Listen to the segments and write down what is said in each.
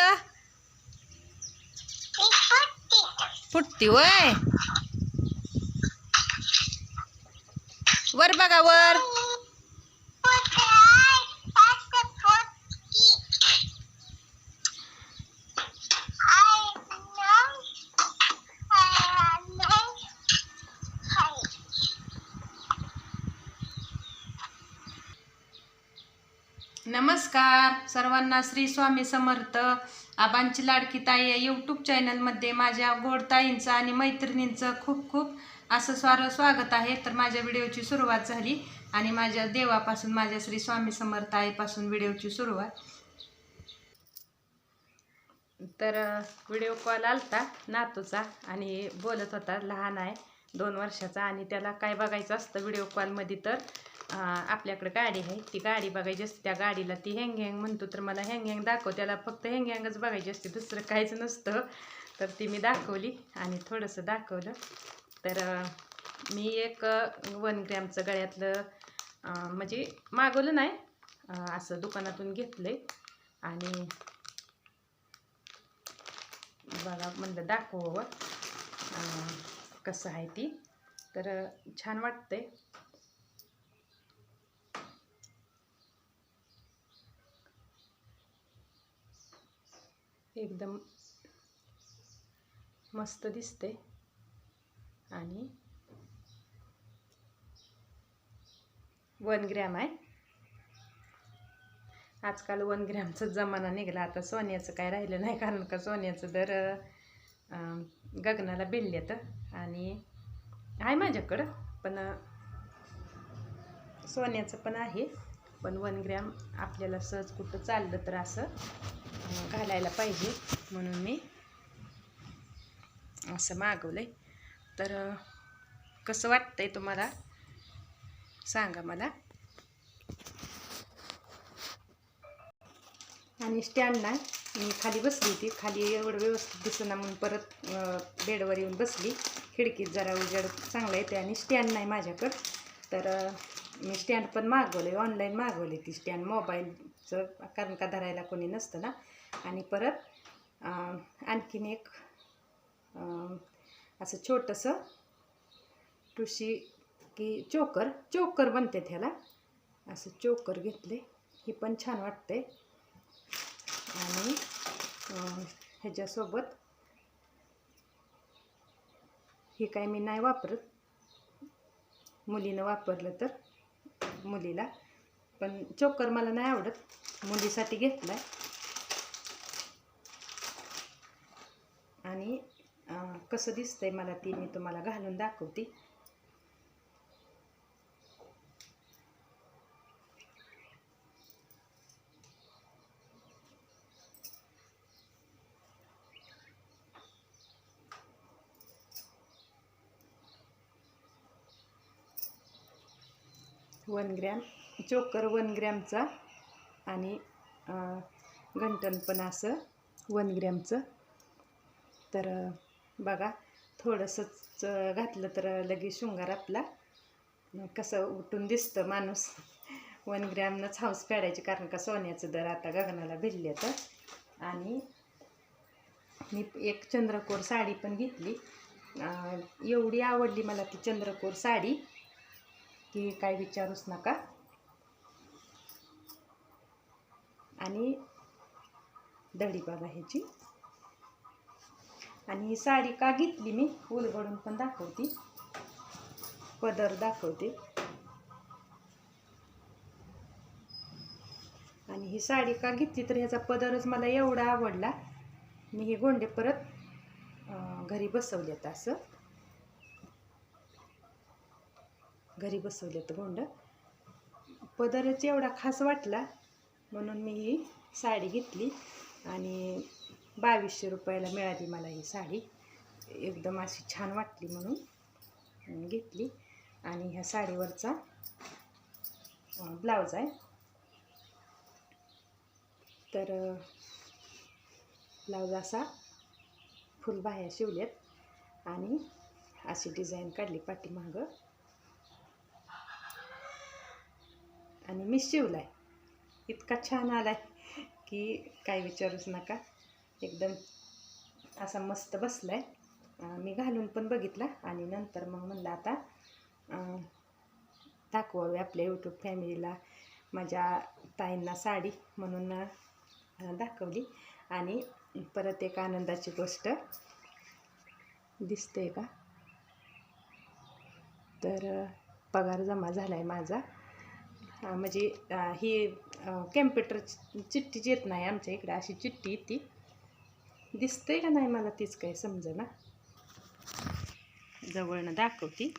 दिसतं फुटती वय. वर बघा वर. नमस्कार. सर्वांना श्री स्वामी समर्थ. आबांची लाडकी ताई या यूट्यूब चॅनलमध्ये माझ्या गोडताईंचं आणि मैत्रिणींचं खूप खूप असं स्वार स्वागत आहे. तर माझ्या व्हिडिओची सुरुवात झाली आणि माझ्या देवापासून माझ्या श्री स्वामी समर्थ आईपासून व्हिडिओची सुरुवात. तर व्हिडिओ कॉल आलता नातूचा आणि बोलत होता लहान आहे दोन वर्षाचा आणि त्याला काय बघायचं असतं व्हिडिओ कॉलमध्ये तर. आपल्याकडे गाडी आहे. ती गाडी बघायची असते. त्या गाडीला ती हँग हँग म्हणतो. तर मला हँग हँग दाखव. त्याला फक्त हँग हँगच बघायची असते. दुसरं काहीच नसतं. तर ती मी दाखवली आणि थोडंसं दाखवलं. तर मी एक वन ग्रॅमचं गळ्यातलं म्हणजे मागवलं नाही. असं दुकानातून घेतलंय. आणि बघा म्हणलं दाखवावं. कसं आहे ती. तर छान वाटतंय. एकदम मस्त दिसते. आणि वन ग्रॅम आहे. आजकाल वन ग्रॅमचा जमाना निघाला. आता सोन्याचं काय राहिलं नाही. कारण का सोन्याचं दर गगनाला गगनाला तर आणि आहे माझ्याकडं. पण सोन्याचं पण आहे. पण वन ग्रॅम आपल्याला सहज कुठं चाललं तर असं घालायला पाहिजे. म्हणून मी असं मागवलं आहे तर कसं वाटतंय तुम्हाला? सांगा मला. आणि स्टँड मी खाली बसली होती. खाली एवढं व्यवस्थित दिसेना म्हणून परत बेडवर येऊन बसली. खिडकीत जरा उजेड चांगला येते आणि स्टँड नाही माझ्याकडं. तर मी स्टँड पण मागवले ऑनलाईन मागवले ती स्टँड. मोबाईल मोबाईलचं कारण का धरायला कोणी नसतं ना? आणि परत आणखीन एक असं छोटंसं टुशी की चोकर चोकर बनते त्याला असं चोकर घेतले ही पण छान वाटते आणि ह्याच्यासोबत हे काय मी नाही वापरत. मुलीनं वापरलं तर मुलीला. पण चोकर मला नाही आवडत. मुलीसाठी घेतला आणि कसं दिसतंय मला ती मी तुम्हाला घालून दाखवते. One gram. चोकर वन ग्रॅमचा आणि घंटण पण असं वन ग्रॅमचं. तर बघा थोडंसंच घातलं तर लगेच शृंगार आपला. कसं उठून दिसतं माणूस. वन ग्रॅमनंच हाऊस फेडायची कारण का सोन्याचं दर आता गगनाला भिडले तर. आणि मी एक चंद्रकोर साडी पण घेतली. एवढी आवडली मला ती चंद्रकोर साडी की काय विचारूच नका. आणि दडी ह्याची. आणि ही साडी का घेतली मी उलगडून पण दाखवते. पदर दाखवते. आणि ही साडी का घेतली तर ह्याचा पदरच मला एवढा आवडला. मी हे गोंडे परत घरी बसवलेत असं. घरी बसवलेत गोंड. पदरच एवढा खास वाटला. म्हणून मी ही साडी घेतली आणि बावीसशे रुपयाला मिळाली मला ही साडी. एकदम अशी छान वाटली म्हणून घेतली. आणि ह्या साडीवरचा ब्लाऊज आहे. तर ब्लाऊज असा फुल बाह्या शिवल्यात आणि अशी डिझाईन काढली पाठीमागं. आणि मी शिवलाय. इतका छान आला आहे की काय विचारूच नका. एकदम असा मस्त बसला आहे मी घालून पण बघितला आणि नंतर मग म्हणलं आता दाखवावे आपल्या यूट्यूब फॅमिलीला माझ्या ताईंना साडी म्हणून दाखवली. आणि परत एक आनंदाची गोष्ट दिसते का? तर पगार जमा झाला आहे माझा. म्हणजे हे ही कॅम्प्युटर चिठ्ठीच येत नाही आमच्या इकडे. अशी चिठ्ठी ती दिसते का नाही मला तीच काही समजेना? जवळनं दाखवती.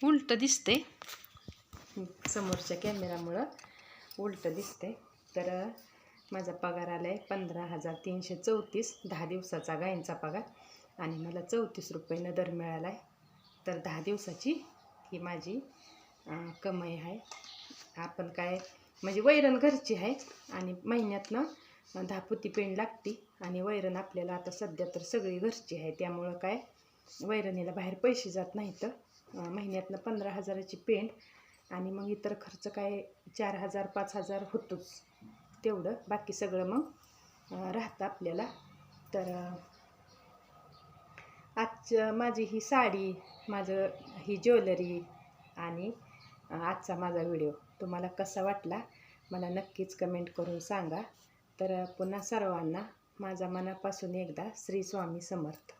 उलट दिसते समोरच्या कॅमेरामुळं उलट दिसते तर माझा पगार आला आहे पंधरा हजार तीनशे चौतीस दहा दिवसाचा गायींचा पगार. आणि मला चौतीस रुपयानं दर मिळाला आहे तर दहा दिवसाची ही माझी कमाई आहे. आपण काय म्हणजे वैरण घरची आहे. आणि महिन्यातनं दहा पुती पेंड लागती. आणि वैरण आपल्याला आता सध्या तर सगळी घरची आहे. त्यामुळं काय वैरणीला बाहेर पैसे जात नाहीत. तर महिन्यातनं पंधरा हजाराची पेंड. आणि मग इतर खर्च काय चार हजार पाच हजार होतोच. तेवढं बाकी सगळं मग राहतं आपल्याला. तर अं, आजचं माझी ही साडी माझं ही ज्वेलरी आणि आजचा माझा व्हिडिओ तुम्हाला कसा वाटला मला नक्कीच कमेंट करून सांगा. तर पुन्हा सर्वांना माझा मनापासून एकदा श्री स्वामी समर्थ.